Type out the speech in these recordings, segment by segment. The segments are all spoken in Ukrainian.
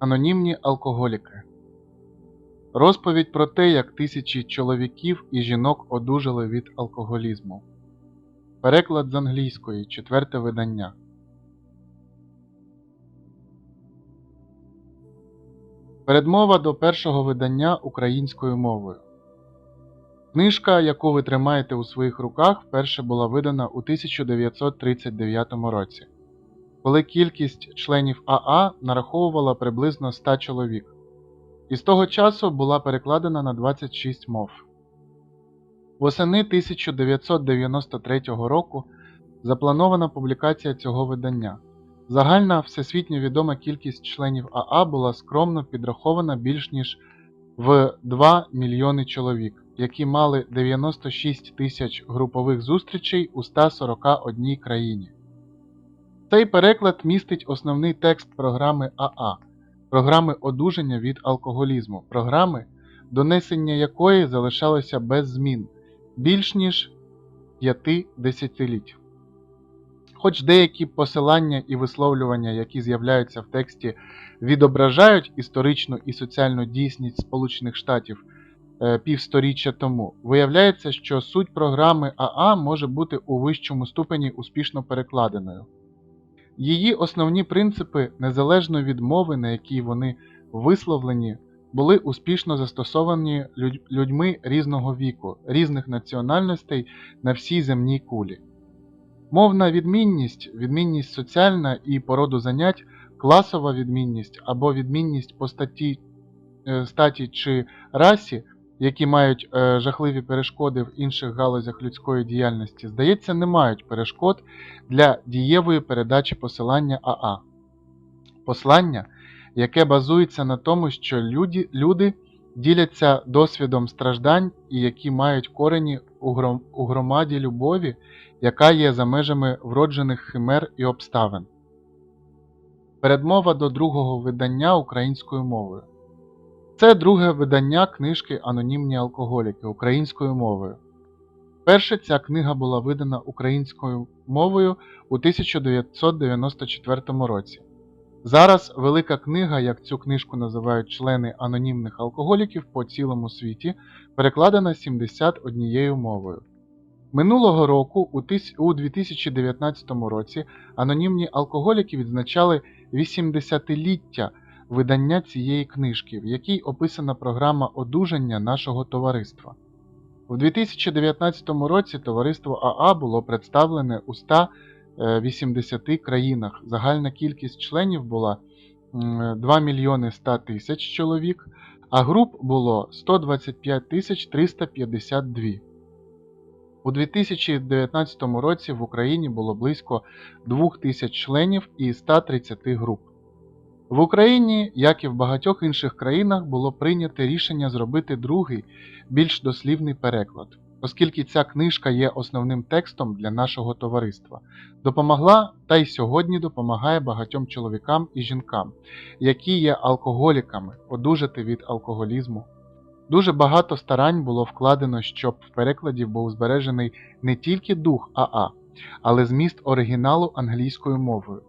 Анонімні алкоголіки. Розповідь про те, як тисячі чоловіків і жінок одужали від алкоголізму. Переклад з англійської. Четверте видання. Передмова до першого видання українською мовою. Книжка, яку ви тримаєте у своїх руках, вперше була видана у 1939 році, коли кількість членів АА нараховувала приблизно 100 чоловік, і з того часу була перекладена на 26 мов. Восени 1993 року запланована публікація цього видання. Загальна всесвітньо відома кількість членів АА була скромно підрахована більш ніж в 2 мільйони чоловік, які мали 96 тисяч групових зустрічей у 141 країні. Цей переклад містить основний текст програми АА, програми одужання від алкоголізму, програми, донесення якої залишалося без змін більш ніж 5 десятиліть. Хоч деякі посилання і висловлювання, які з'являються в тексті, відображають історичну і соціальну дійсність Сполучених Штатів е, півсторіччя тому, виявляється, що суть програми АА може бути у вищому ступені успішно перекладеною. Її основні принципи, незалежно від мови, на якій вони висловлені, були успішно застосовані людьми різного віку, різних національностей на всій земній кулі. Мовна відмінність, відмінність соціальна і по роду занять, класова відмінність або відмінність по статті, е, статі чи расі, які мають е, жахливі перешкоди в інших галузях людської діяльності, здається, не мають перешкод для дієвої передачі посилання АА. Послання, яке базується на тому, що люди, люди діляться досвідом страждань і які мають корені у громаді любові, яка є за межами вроджених химер і обставин. Передмова до другого видання українською мовою. Це друге видання книжки Анонімні алкоголіки українською мовою. Перше ця книга була видана українською мовою у 1994 році. Зараз велика книга, як цю книжку називають члени анонімних алкоголіків по цілому світі, перекладена 71 мовою. Минулого року, у 2019 році, анонімні алкоголіки відзначали 80-ліття видання цієї книжки, в якій описана програма одужання нашого товариства. У 2019 році товариство АА було представлене у 180 країнах. Загальна кількість членів була 2 мільйони 100 тисяч чоловік, а груп було 125 тисяч 352. У 2019 році в Україні було близько 2000 членів і 130 груп. В Україні, як і в багатьох інших країнах, було прийнято рішення зробити другий, більш дослівний переклад, оскільки ця книжка є основним текстом для нашого товариства, допомогла та й сьогодні допомагає багатьом чоловікам і жінкам, які є алкоголіками, одужати від алкоголізму. Дуже багато старань було вкладено, щоб в перекладі був збережений не тільки дух АА, але зміст оригіналу англійською мовою.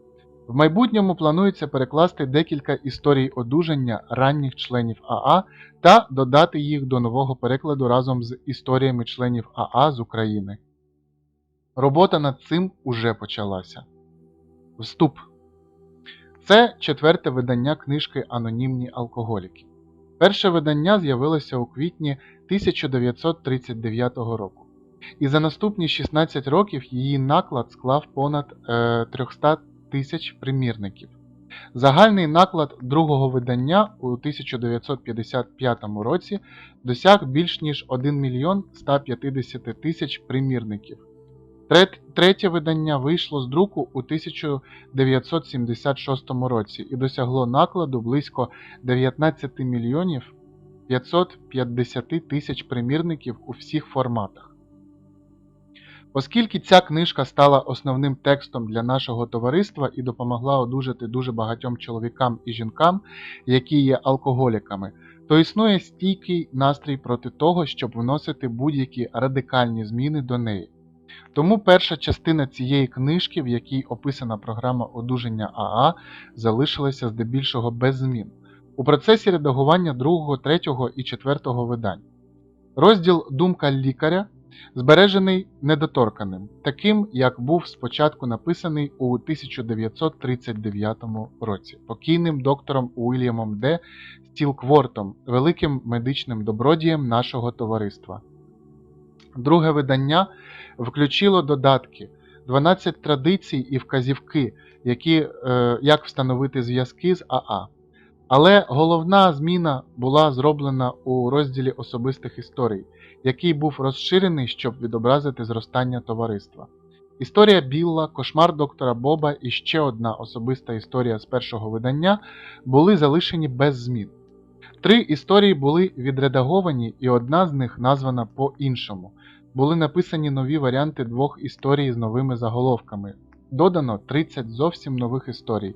В майбутньому планується перекласти декілька історій одужання ранніх членів АА та додати їх до нового перекладу разом з історіями членів АА з України. Робота над цим уже почалася. Вступ. Це четверте видання книжки Анонімні алкоголіки. Перше видання з'явилося у квітні 1939 року, і за наступні 16 років її наклад склав понад е, 300 тисяч примірників. Загальний наклад другого видання у 1955 році досяг більш ніж 1 мільйон 150 тисяч примірників. Третє видання вийшло з друку у 1976 році і досягло накладу близько 19 мільйонів 550 тисяч примірників у всіх форматах. Оскільки ця книжка стала основним текстом для нашого товариства і допомогла одужати дуже багатьом чоловікам і жінкам, які є алкоголіками, то існує стійкий настрій проти того, щоб вносити будь-які радикальні зміни до неї. Тому перша частина цієї книжки, в якій описана програма одужання АА, залишилася здебільшого без змін. у процесі редагування другого, третього і четвертого видань. Розділ Думка лікаря збережений недоторканим, таким, як був спочатку написаний у 1939 році покійним доктором Уільямом Д. Стілквортом, великим медичним добродієм нашого товариства. Друге видання включило додатки, 12 традицій і вказівки, які, е, як встановити зв'язки з АА. Але головна зміна була зроблена у розділі особистих історій, який був розширений, щоб відобразити зростання товариства. Історія Білла, кошмар доктора Боба і ще одна особиста історія з першого видання були залишені без змін. Три історії були відредаговані, і одна з них названа по-іншому. Були написані нові варіанти двох історій з новими заголовками. Додано 30 зовсім нових історій.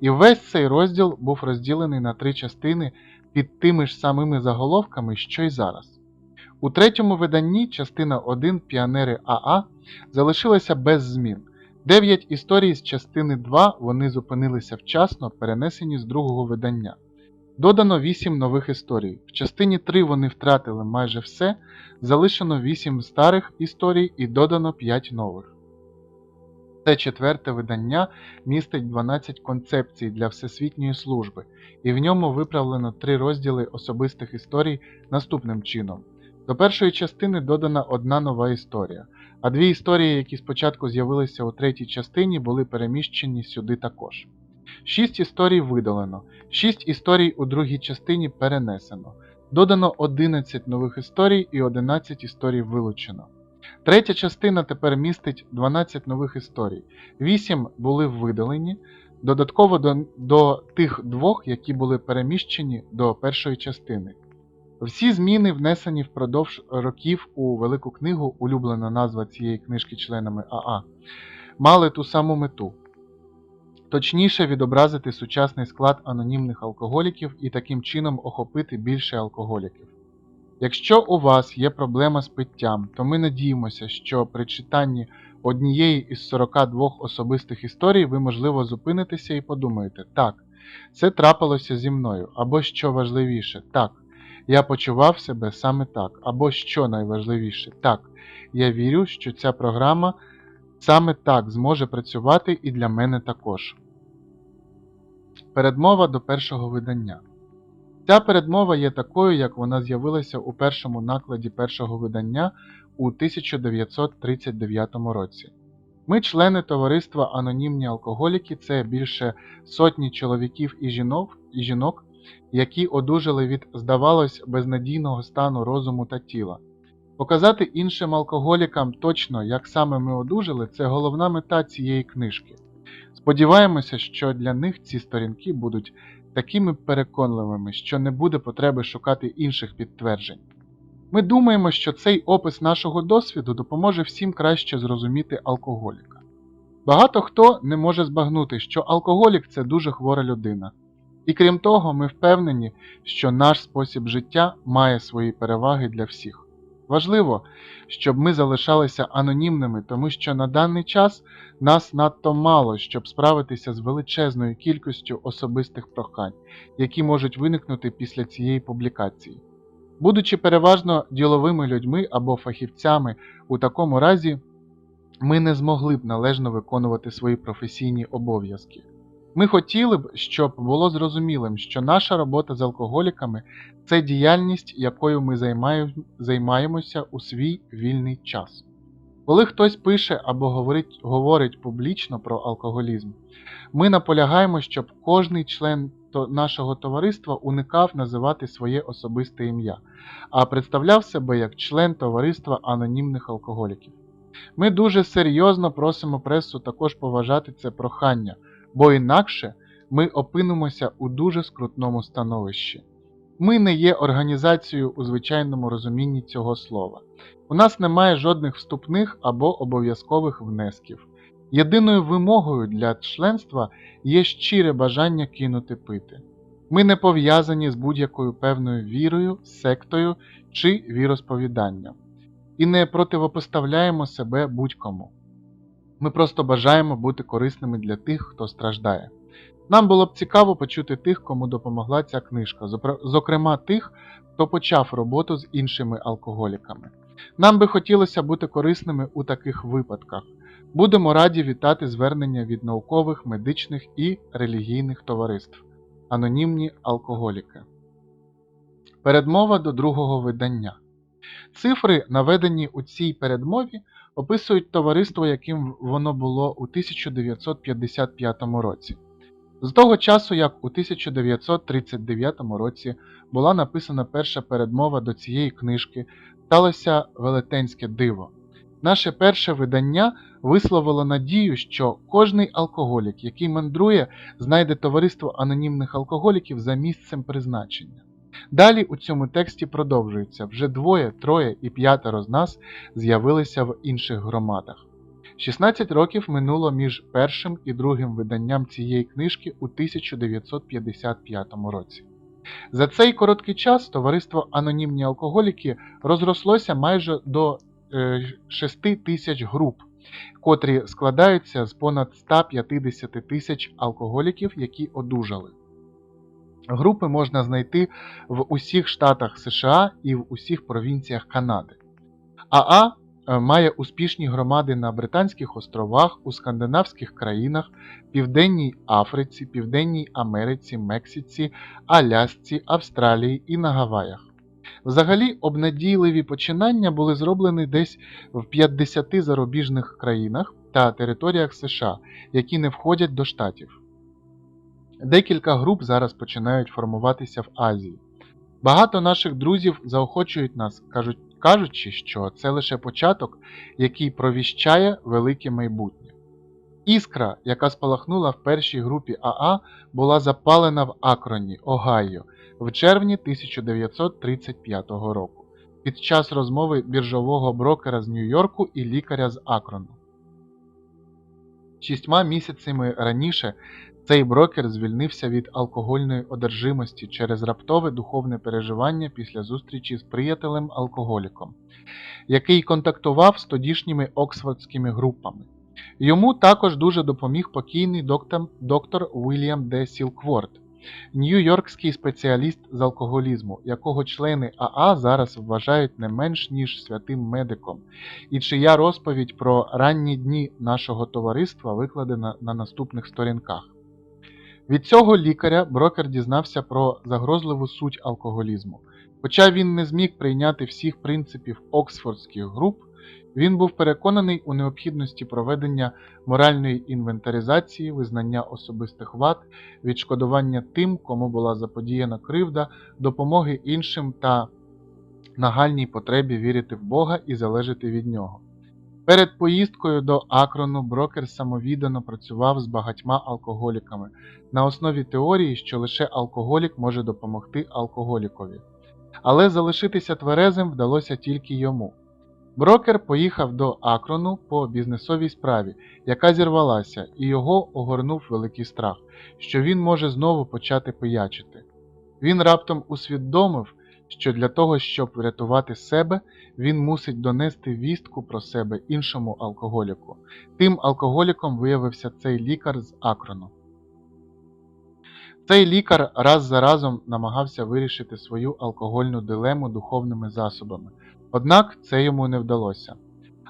І весь цей розділ був розділений на три частини під тими ж самими заголовками, що й зараз. У третьому виданні частина 1 Піонери АА залишилася без змін. Дев'ять історій з частини 2 вони зупинилися вчасно, перенесені з другого видання. Додано 8 нових історій. В частині 3 вони втратили майже все, залишено 8 старих історій і додано 5 нових. Це четверте видання містить 12 концепцій для всесвітньої служби, і в ньому виправлено три розділи особистих історій наступним чином. До першої частини додана одна нова історія, а дві історії, які спочатку з'явилися у третій частині, були переміщені сюди також. Шість історій видалено, шість історій у другій частині перенесено. Додано 11 нових історій і 11 історій вилучено. Третя частина тепер містить 12 нових історій. 8 були видалені, додатково до, до тих двох, які були переміщені до першої частини. Всі зміни внесені впродовж років у велику книгу, улюблена назва цієї книжки членами АА, мали ту саму мету. Точніше відобразити сучасний склад анонімних алкоголіків і таким чином охопити більше алкоголіків. Якщо у вас є проблема з питтям, то ми надіємося, що при читанні однієї із 42 особистих історій ви, можливо, зупинитеся і подумаєте, так, це трапилося зі мною, або що важливіше, так, я почував себе саме так, або що найважливіше, так, я вірю, що ця програма саме так зможе працювати і для мене також. Передмова до першого видання. Ця передмова є такою, як вона з'явилася у першому накладі першого видання у 1939 році. Ми, члени товариства Анонімні алкоголіки, це більше сотні чоловіків і жінок, і жінок, які одужали від, здавалось, безнадійного стану розуму та тіла. Показати іншим алкоголікам точно, як саме ми одужали, це головна мета цієї книжки. Сподіваємося, що для них ці сторінки будуть такими переконливими, що не буде потреби шукати інших підтверджень. Ми думаємо, що цей опис нашого досвіду допоможе всім краще зрозуміти алкоголіка. Багато хто не може збагнути, що алкоголік це дуже хвора людина. І крім того, ми впевнені, що наш спосіб життя має свої переваги для всіх. Важливо, щоб ми залишалися анонімними, тому що на даний час нас надто мало, щоб справитися з величезною кількістю особистих прохань, які можуть виникнути після цієї публікації. Будучи переважно діловими людьми або фахівцями, у такому разі ми не змогли б належно виконувати свої професійні обов'язки. Ми хотіли б, щоб було зрозумілим, що наша робота з алкоголіками це діяльність, якою ми займаємося у свій вільний час. Коли хтось пише або говорить, говорить публічно про алкоголізм, ми наполягаємо, щоб кожний член нашого товариства уникав називати своє особисте ім'я, а представляв себе як член товариства анонімних алкоголіків. Ми дуже серйозно просимо пресу також поважати це прохання бо інакше ми опинимося у дуже скрутному становищі. Ми не є організацією у звичайному розумінні цього слова. У нас немає жодних вступних або обов'язкових внесків. Єдиною вимогою для членства є щире бажання кинути пити. Ми не пов'язані з будь-якою певною вірою, сектою чи віросповіданням і не противопоставляємо себе будь-кому. Ми просто бажаємо бути корисними для тих, хто страждає. Нам було б цікаво почути тих, кому допомогла ця книжка, зокрема тих, хто почав роботу з іншими алкоголіками. Нам би хотілося бути корисними у таких випадках. Будемо раді вітати звернення від наукових, медичних і релігійних товариств. Анонімні алкоголіки. Передмова до другого видання. Цифри, наведені у цій передмові, описують товариство, яким воно було у 1955 році. З того часу, як у 1939 році була написана перша передмова до цієї книжки, сталося велетенське диво. Наше перше видання висловило надію, що кожний алкоголік, який мандрує, знайде товариство анонімних алкоголіків за місцем призначення. Далі у цьому тексті продовжується вже двоє, троє і п'ятеро з нас з'явилися в інших громадах. 16 років минуло між першим і другим виданням цієї книжки у 1955 році. За цей короткий час товариство Анонімні алкоголіки розрослося майже до 6 тисяч груп, котрі складаються з понад 150 тисяч алкоголіків, які одужали. Групи можна знайти в усіх штатах США і в усіх провінціях Канади. АА е, має успішні громади на Британських островах, у скандинавських країнах, Південній Африці, Південній Америці, Мексиці, Алясці, Австралії і на Гаваях. Взагалі, обнадійливі починання були зроблені десь в 50 зарубіжних країнах та територіях США, які не входять до штатів. Декілька груп зараз починають формуватися в Азії. Багато наших друзів заохочують нас, кажуть, кажучи, що це лише початок, який провіщає велике майбутнє. Іскра, яка спалахнула в першій групі АА, була запалена в Акроні, Огайо, в червні 1935 року під час розмови біржового брокера з Нью-Йорку і лікаря з Акрону. Шістьма місяцями раніше цей брокер звільнився від алкогольної одержимості через раптове духовне переживання після зустрічі з приятелем-алкоголіком, який контактував з тодішніми оксфордськими групами. Йому також дуже допоміг покійний доктор, доктор Уільям Д. Сілкворд, нью-йоркський спеціаліст з алкоголізму, якого члени АА зараз вважають не менш ніж святим медиком, і чия розповідь про ранні дні нашого товариства викладена на наступних сторінках. Від цього лікаря брокер дізнався про загрозливу суть алкоголізму. Хоча він не зміг прийняти всіх принципів оксфордських груп, він був переконаний у необхідності проведення моральної інвентаризації, визнання особистих вад, відшкодування тим, кому була заподіяна кривда, допомоги іншим та нагальній потребі вірити в Бога і залежати від нього. Перед поїздкою до Акрону брокер самовіддано працював з багатьма алкоголіками на основі теорії, що лише алкоголік може допомогти алкоголікові. Але залишитися тверезим вдалося тільки йому. Брокер поїхав до Акрону по бізнесовій справі, яка зірвалася, і його огорнув великий страх, що він може знову почати пиячити. Він раптом усвідомив, що для того, щоб врятувати себе, він мусить донести вістку про себе іншому алкоголіку. Тим алкоголіком виявився цей лікар з Акрону. Цей лікар раз за разом намагався вирішити свою алкогольну дилему духовними засобами, однак це йому не вдалося.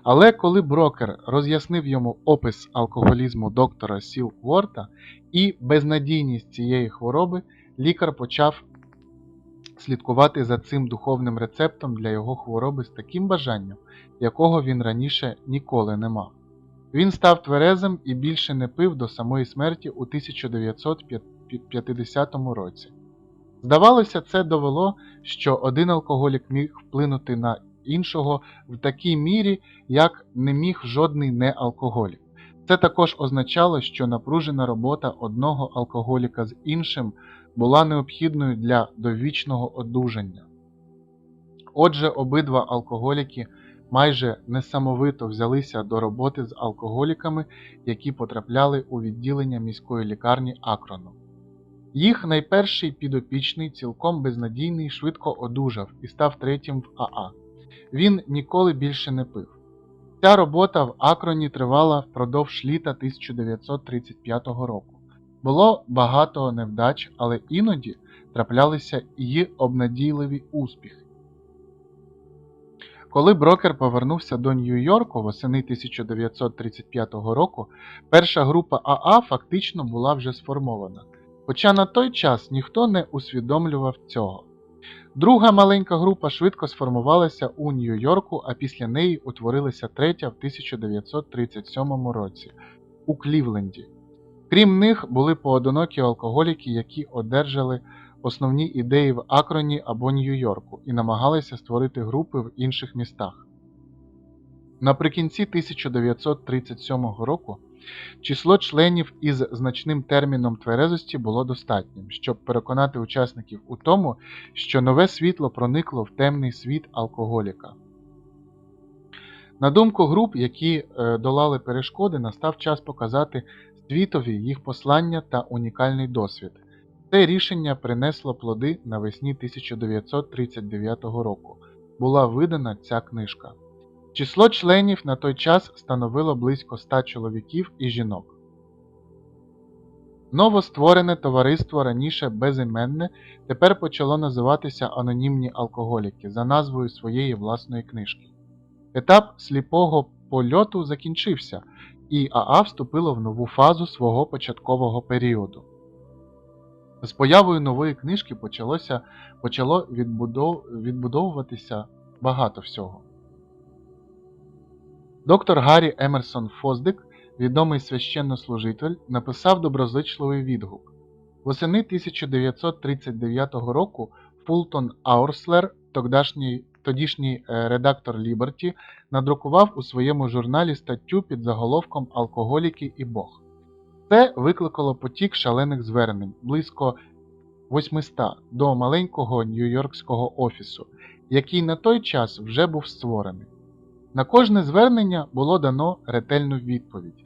Але коли брокер роз'яснив йому опис алкоголізму доктора Сілкворта і безнадійність цієї хвороби, лікар почав слідкувати за цим духовним рецептом для його хвороби з таким бажанням, якого він раніше ніколи не мав. Він став тверезим і більше не пив до самої смерті у 1950 році. Здавалося, це довело, що один алкоголік міг вплинути на іншого в такій мірі, як не міг жодний неалкоголік. Це також означало, що напружена робота одного алкоголіка з іншим була необхідною для довічного одужання. Отже, обидва алкоголіки майже несамовито взялися до роботи з алкоголіками, які потрапляли у відділення міської лікарні Акрону. Їх найперший підопічний, цілком безнадійний, швидко одужав і став третім в АА. Він ніколи більше не пив. Ця робота в Акроні тривала впродовж літа 1935 року. Було багато невдач, але іноді траплялися й обнадійливі успіхи. Коли брокер повернувся до Нью-Йорку восени 1935 року, перша група АА фактично була вже сформована. Хоча на той час ніхто не усвідомлював цього. Друга маленька група швидко сформувалася у Нью-Йорку, а після неї утворилася третя в 1937 році у Клівленді. Крім них були поодинокі алкоголіки, які одержали основні ідеї в Акроні або Нью-Йорку і намагалися створити групи в інших містах. Наприкінці 1937 року число членів із значним терміном тверезості було достатнім, щоб переконати учасників у тому, що нове світло проникло в темний світ алкоголіка. На думку груп, які е, долали перешкоди, настав час показати світові їх послання та унікальний досвід. Це рішення принесло плоди навесні 1939 року. Була видана ця книжка. Число членів на той час становило близько 100 чоловіків і жінок. Новостворене товариство раніше безіменне тепер почало називатися Анонімні алкоголіки за назвою своєї власної книжки. Етап сліпого польоту закінчився, і АА вступило в нову фазу свого початкового періоду. З появою нової книжки почалося, почало відбудов, відбудовуватися багато всього. Доктор Гаррі Емерсон Фоздик, відомий священнослужитель, написав доброзичливий відгук. Восени 1939 року Фултон Аурслер, тогдашній, тодішній е, редактор Ліберті, надрукував у своєму журналі статтю під заголовком Алкоголіки і Бог. Це викликало потік шалених звернень близько 800 до маленького нью-йоркського офісу, який на той час вже був створений. На кожне звернення було дано ретельну відповідь.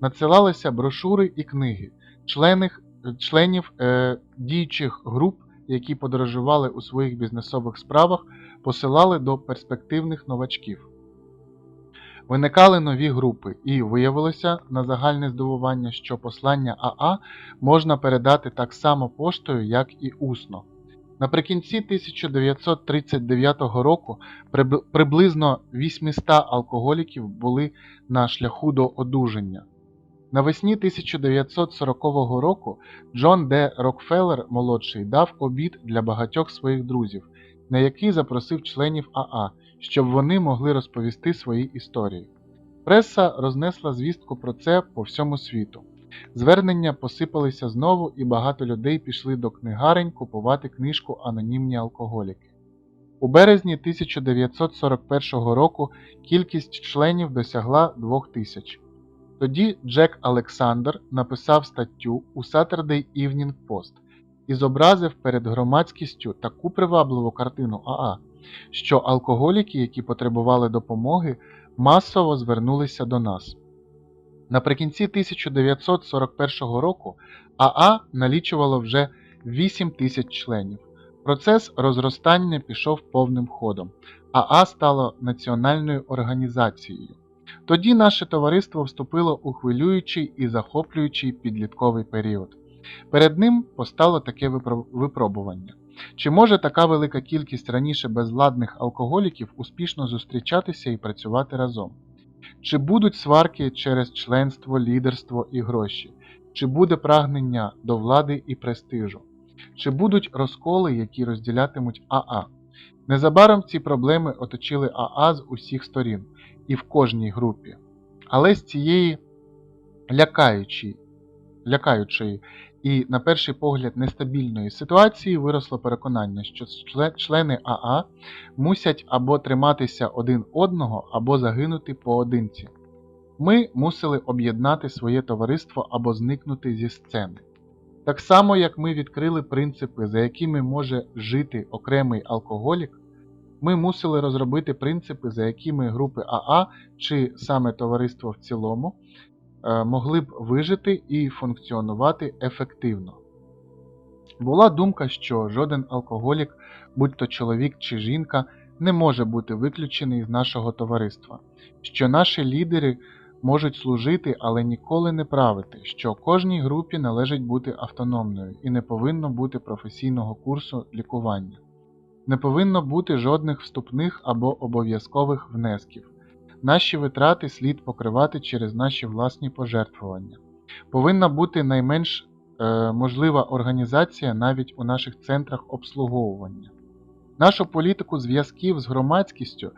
Надсилалися брошури і книги, члених, членів е, діючих груп, які подорожували у своїх бізнесових справах, посилали до перспективних новачків. Виникали нові групи, і виявилося на загальне здивування, що послання АА можна передати так само поштою, як і усно. Наприкінці 1939 року приблизно 800 алкоголіків були на шляху до одужання. Навесні 1940 року Джон Д. Рокфеллер молодший дав обід для багатьох своїх друзів, на який запросив членів АА, щоб вони могли розповісти свої історії. Преса рознесла звістку про це по всьому світу. Звернення посипалися знову, і багато людей пішли до книгарень купувати книжку Анонімні алкоголіки. У березні 1941 року кількість членів досягла 2000. Тоді Джек Олександр написав статтю у Saturday Evening Post і зобразив перед громадськістю таку привабливу картину АА, що алкоголіки, які потребували допомоги, масово звернулися до нас. Наприкінці 1941 року АА налічувало вже 8 тисяч членів. Процес розростання пішов повним ходом. АА стало національною організацією. Тоді наше товариство вступило у хвилюючий і захоплюючий підлітковий період. Перед ним постало таке випробування. Чи може така велика кількість раніше безвладних алкоголіків успішно зустрічатися і працювати разом? Чи будуть сварки через членство, лідерство і гроші? Чи буде прагнення до влади і престижу? Чи будуть розколи, які розділятимуть АА? Незабаром ці проблеми оточили АА з усіх сторін і в кожній групі. Але з цієї лякаючої, лякаючої і, на перший погляд, нестабільної ситуації виросло переконання, що члени АА мусять або триматися один одного, або загинути поодинці. Ми мусили об'єднати своє товариство або зникнути зі сцени. Так само, як ми відкрили принципи, за якими може жити окремий алкоголік, ми мусили розробити принципи, за якими групи АА чи саме товариство в цілому могли б вижити і функціонувати ефективно. Була думка, що жоден алкоголік, будь то чоловік чи жінка, не може бути виключений з нашого товариства, що наші лідери можуть служити, але ніколи не правити, що кожній групі належить бути автономною і не повинно бути професійного курсу лікування. Не повинно бути жодних вступних або обов'язкових внесків. Наші витрати слід покривати через наші власні пожертвування. Повинна бути найменш е, можлива організація навіть у наших центрах обслуговування. Нашу політику зв'язків з громадськістю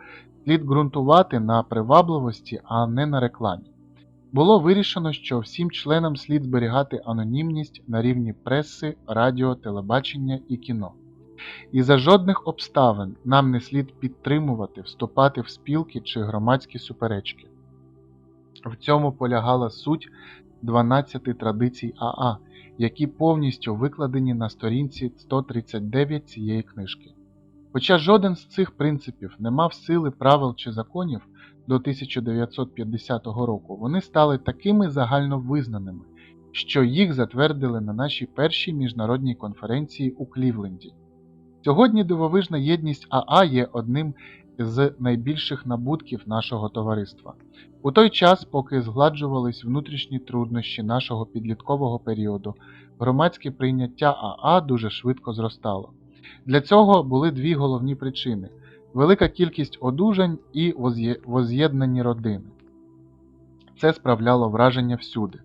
слід ґрунтувати на привабливості, а не на рекламі. Було вирішено, що всім членам слід зберігати анонімність на рівні преси, радіо, телебачення і кіно. І за жодних обставин нам не слід підтримувати, вступати в спілки чи громадські суперечки. В цьому полягала суть 12 традицій АА, які повністю викладені на сторінці 139 цієї книжки. Хоча жоден з цих принципів не мав сили правил чи законів до 1950 року, вони стали такими загальновизнаними, що їх затвердили на нашій першій міжнародній конференції у Клівленді. Сьогодні дивовижна єдність АА є одним з найбільших набутків нашого товариства. У той час, поки згладжувались внутрішні труднощі нашого підліткового періоду, громадське прийняття АА дуже швидко зростало. Для цього були дві головні причини: велика кількість одужань і воз'єднані родини. Це справляло враження всюди.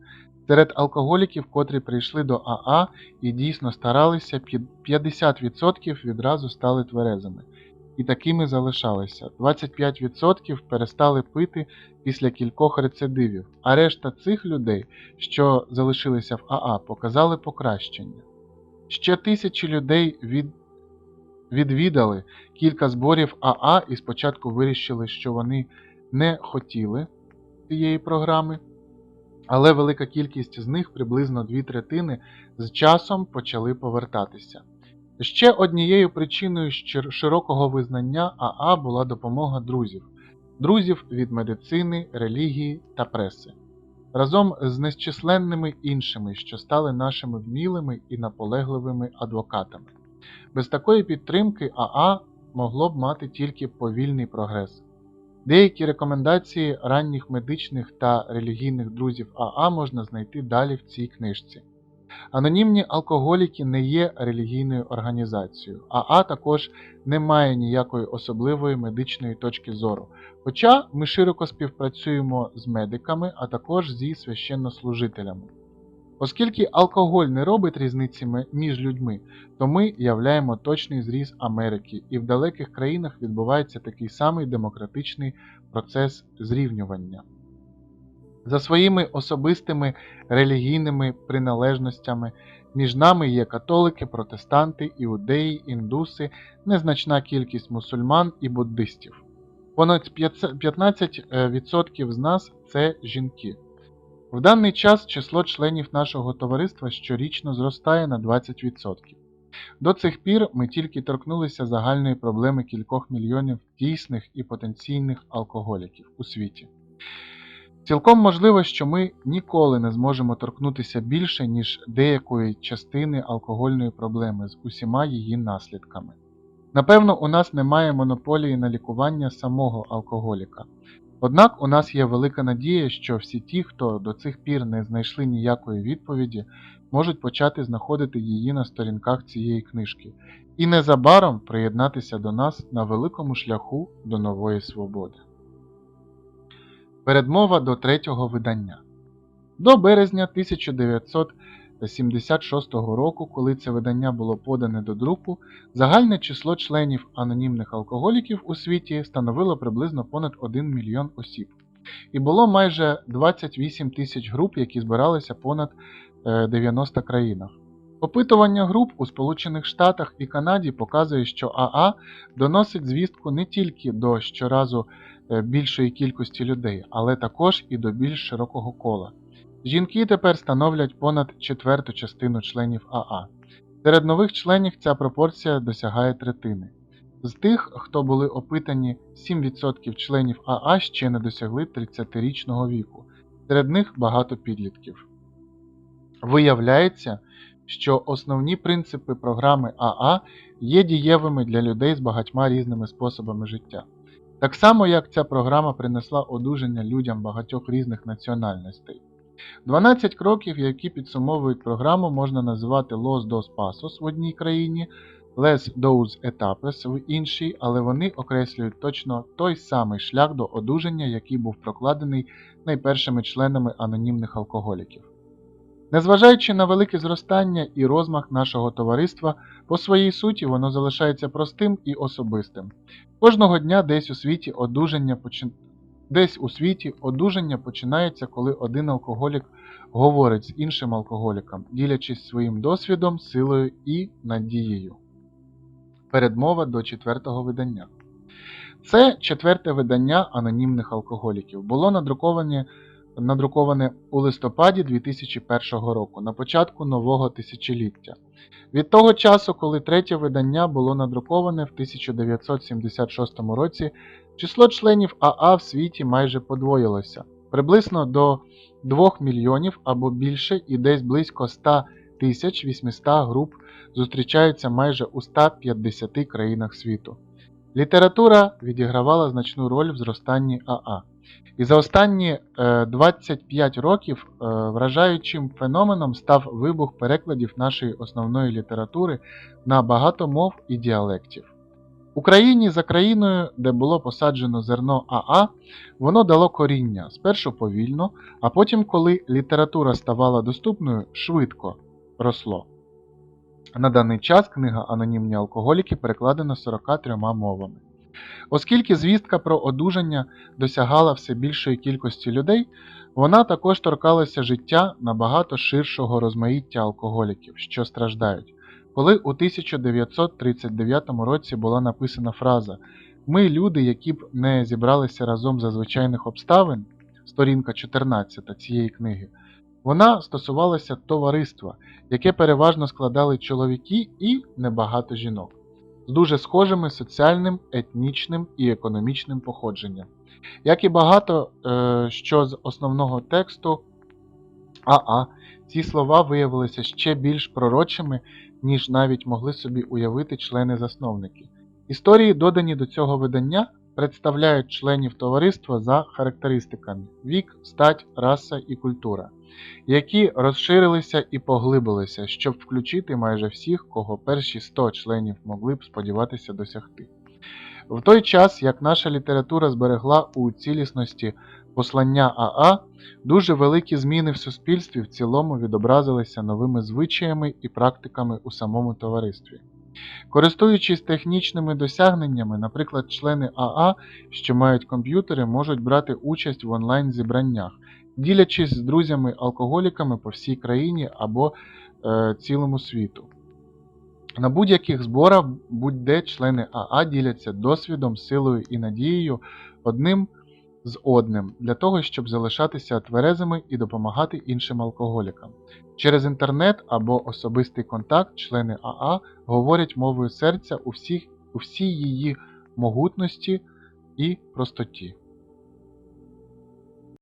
Серед алкоголіків, котрі прийшли до АА і дійсно старалися, 50% відразу стали тверезими. І такими залишалися. 25% перестали пити після кількох рецидивів, а решта цих людей, що залишилися в АА, показали покращення. Ще тисячі людей від... відвідали кілька зборів АА і спочатку вирішили, що вони не хотіли цієї програми, але велика кількість з них, приблизно дві третини, з часом почали повертатися. Ще однією причиною широкого визнання АА була допомога друзів, друзів від медицини, релігії та преси, разом з незчисленними іншими, що стали нашими вмілими і наполегливими адвокатами. Без такої підтримки АА могло б мати тільки повільний прогрес. Деякі рекомендації ранніх медичних та релігійних друзів АА можна знайти далі в цій книжці. Анонімні алкоголіки не є релігійною організацією, АА також не має ніякої особливої медичної точки зору. Хоча ми широко співпрацюємо з медиками, а також зі священнослужителями. Оскільки алкоголь не робить різниці між людьми, то ми являємо точний зріз Америки, і в далеких країнах відбувається такий самий демократичний процес зрівнювання. За своїми особистими релігійними приналежностями між нами є католики, протестанти, іудеї, індуси, незначна кількість мусульман і буддистів. Понад 15% з нас це жінки. В даний час число членів нашого товариства щорічно зростає на 20%. До цих пір ми тільки торкнулися загальної проблеми кількох мільйонів дійсних і потенційних алкоголіків у світі. Цілком можливо, що ми ніколи не зможемо торкнутися більше, ніж деякої частини алкогольної проблеми з усіма її наслідками. Напевно, у нас немає монополії на лікування самого алкоголіка. Однак у нас є велика надія, що всі ті, хто до цих пір не знайшли ніякої відповіді, можуть почати знаходити її на сторінках цієї книжки і незабаром приєднатися до нас на великому шляху до нової свободи. Передмова до третього видання. До березня 1976 року, коли це видання було подане до друку, загальне число членів анонімних алкоголіків у світі становило приблизно понад 1 мільйон осіб. І було майже 28 тисяч груп, які збиралися понад е, 90 країнах. Опитування груп у Сполучених Штатах і Канаді показує, що АА доносить звістку не тільки до щоразу е, більшої кількості людей, але також і до більш широкого кола. Жінки тепер становлять понад четверту частину членів АА. Серед нових членів ця пропорція досягає третини. З тих, хто були опитані, 7% членів АА ще не досягли 30-річного віку, серед них багато підлітків. Виявляється, що основні принципи програми АА є дієвими для людей з багатьма різними способами життя. Так само, як ця програма принесла одужання людям багатьох різних національностей. 12 кроків, які підсумовують програму, можна називати Los dos Pasos в одній країні, Les dos Etapes в іншій, але вони окреслюють точно той самий шлях до одужання, який був прокладений найпершими членами анонімних алкоголіків. Незважаючи на велике зростання і розмах нашого товариства, по своїй суті воно залишається простим і особистим. Кожного дня десь у світі одужання почин... десь у світі одужання починається, коли один алкоголік говорить з іншим алкоголіком, ділячись своїм досвідом, силою і надією. Передмова до четвертого видання. Це четверте видання анонімних алкоголіків. Було надруковане, надруковане у листопаді 2001 року, на початку нового тисячоліття. Від того часу, коли третє видання було надруковане в 1976 році, число членів АА в світі майже подвоїлося приблизно до 2 мільйонів або більше, і десь близько 100 тисяч 800 груп зустрічаються майже у 150 країнах світу. Література відігравала значну роль в зростанні АА. І за останні е, 25 років е, вражаючим феноменом став вибух перекладів нашої основної літератури на багато мов і діалектів. Україні за країною, де було посаджено зерно АА, воно дало коріння спершу повільно, а потім, коли література ставала доступною, швидко росло. На даний час книга Анонімні алкоголіки перекладена 43 мовами. Оскільки звістка про одужання досягала все більшої кількості людей, вона також торкалася життя набагато ширшого розмаїття алкоголіків, що страждають. Коли у 1939 році була написана фраза Ми люди, які б не зібралися разом за звичайних обставин, сторінка 14 цієї книги, вона стосувалася товариства, яке переважно складали чоловіки і небагато жінок, з дуже схожими соціальним, етнічним і економічним походженням. Як і багато е, що з основного тексту АА, ці слова виявилися ще більш пророчими, ніж навіть могли собі уявити члени-засновники. Історії, додані до цього видання, представляють членів товариства за характеристиками вік, стать, раса і культура, які розширилися і поглибилися, щоб включити майже всіх, кого перші 100 членів могли б сподіватися досягти. В той час, як наша література зберегла у цілісності послання АА, дуже великі зміни в суспільстві в цілому відобразилися новими звичаями і практиками у самому товаристві. Користуючись технічними досягненнями, наприклад, члени АА, що мають комп'ютери, можуть брати участь в онлайн-зібраннях, ділячись з друзями-алкоголіками по всій країні або е, цілому світу. На будь-яких зборах будь-де члени АА діляться досвідом, силою і надією одним з одним для того, щоб залишатися тверезими і допомагати іншим алкоголікам. Через інтернет або особистий контакт члени АА говорять мовою серця у, всіх, у всій її могутності і простоті.